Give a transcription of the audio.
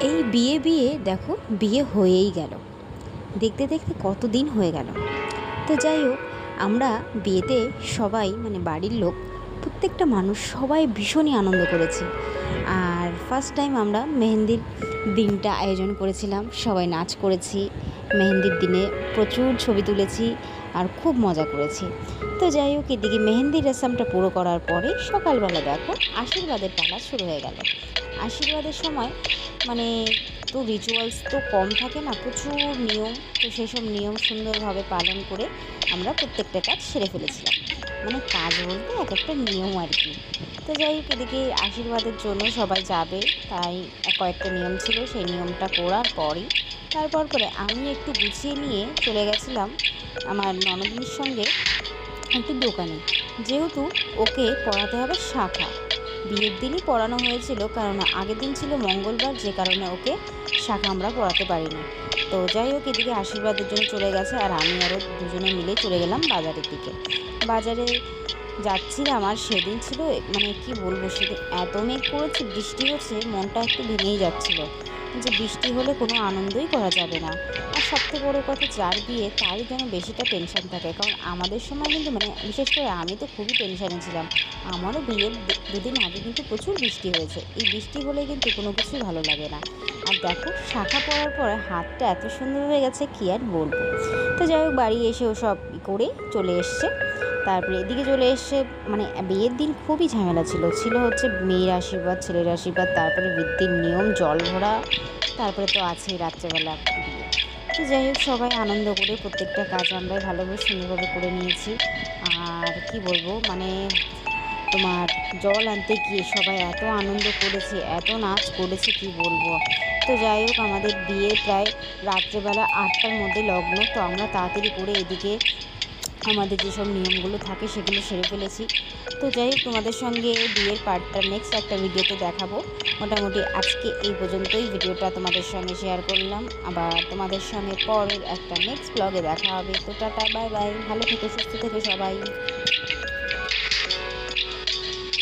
এই বিয়ে বিয়ে দেখো, বিয়ে হয়েই গেল। দেখতে দেখতে কত দিন হয়ে গেল। তো যাই হোক, আমরা বিয়েতে সবাই মানে বাড়ির লোক, প্রত্যেকটা মানুষ সবাই ভীষণই আনন্দ করেছি। আর ফার্স্ট টাইম আমরা মেহেন্দির দিনটা আয়োজন করেছিলাম, সবাই নাচ করেছি। মেহেন্দির দিনে প্রচুর ছবি তুলেছি। আর খুব মজা করেছি। তো যাই হোক, এদিকে মেহেন্দির রেসামটা পুরো করার পরে সকালবেলা দেখো আশীর্বাদের পালা শুরু হয়ে গেল। আশীর্বাদের সময় মানে তো রিচুয়ালস তো কম থাকে না, প্রচুর নিয়ম। তো সেসব নিয়ম সুন্দরভাবে পালন করে আমরা প্রত্যেকটা কাজ সেরে ফেলেছিলাম। মানে কাজ বলতে এক একটা নিয়ম আর কি। তো যাই হোক, এদিকে আশীর্বাদের জন্য সবাই যাবে, তাই কয়েকটা নিয়ম ছিল। সেই নিয়মটা করার পরই তারপর পরে আমি একটু গুছিয়ে নিয়ে চলে গেছিলাম আমার ননদিনীর সঙ্গে একটু দোকানে। যেহেতু ওকে পড়াতে হবে শাখা। বিয়ের দিনই পড়ানো হয়েছিল কারণ আগের দিন ছিল মঙ্গলবার, যে কারণে ওকে শাখা আমরা পড়াতে পারিনি। তো যাই হোক, এদিকে আশীর্বাদের জন্য চলে গেছে আর আমি আরও দুজনে মিলে চলে গেলাম বাজারের দিকে। বাজারে যাচ্ছিলাম আর সেদিন ছিল মানে কি বলব, সেদিন এত মেঘ করেছে, বৃষ্টি হচ্ছে, মনটা একটু ভেঙেই যাচ্ছিল। যে বৃষ্টি হলে কোনো আনন্দই করা যাবে না। আর সবথেকে বড়ো কথা যার বিয়ে, তারই যেন বেশিটা টেনশন থাকে। কারণ আমাদের সময় কিন্তু মানে বিশেষ করে আমি তো খুবই টেনশানে ছিলাম। আমারও বিয়ের দুদিন আগে কিন্তু প্রচুর বৃষ্টি হয়েছে। এই বৃষ্টি হলে কিন্তু কোনো কিছুই ভালো লাগে না। আর দেখো, শাখা পড়ার পরে হাতটা এত সুন্দর হয়ে গেছে, কী আর বলব? তো যাই হোক, বাড়ি এসেও সব করে চলে এসছে। তারপরে এদিকে চলে এসছে মানে বিয়ের দিন খুবই ঝামেলা ছিল। ছিল হচ্ছে মেয়ের আশীর্বাদ, ছেলের আশীর্বাদ, তারপরে বৃদ্ধির নিয়ম, জল ভরা, তারপরে তো আছেই রাত্রেবেলা তো যাই হোক, সবাই আনন্দ করে প্রত্যেকটা কাজ আমরা ভালোভাবে সুন্দরভাবে করে নিয়েছি। আর কি বলব মানে তোমার জল আনতে গিয়ে সবাই এত আনন্দ করেছে, এত নাচ করেছে, কি বলব। তো যাই হোক, আমাদের বিয়ে প্রায় রাত্রেবেলা আটটার মধ্যে লগ্ন। তো আমরা তাড়াতাড়ি করে এদিকে আমাদের যেসব নিয়মগুলো থাকে সেগুলো সেরে ফেলেছি। তো যাই হোক, তোমাদের সঙ্গে বিয়ের পার্টটা নেক্সট একটা ভিডিওতে দেখাবো। মোটামুটি আজকে এই পর্যন্তই। ভিডিওটা তোমাদের সঙ্গে শেয়ার করলাম। আবার তোমাদের সঙ্গে পরের একটা নেক্সট ব্লগে দেখা হবে। তো টাটা বাই বাই ভালো থেকো, সুস্থ থেকো সবাই।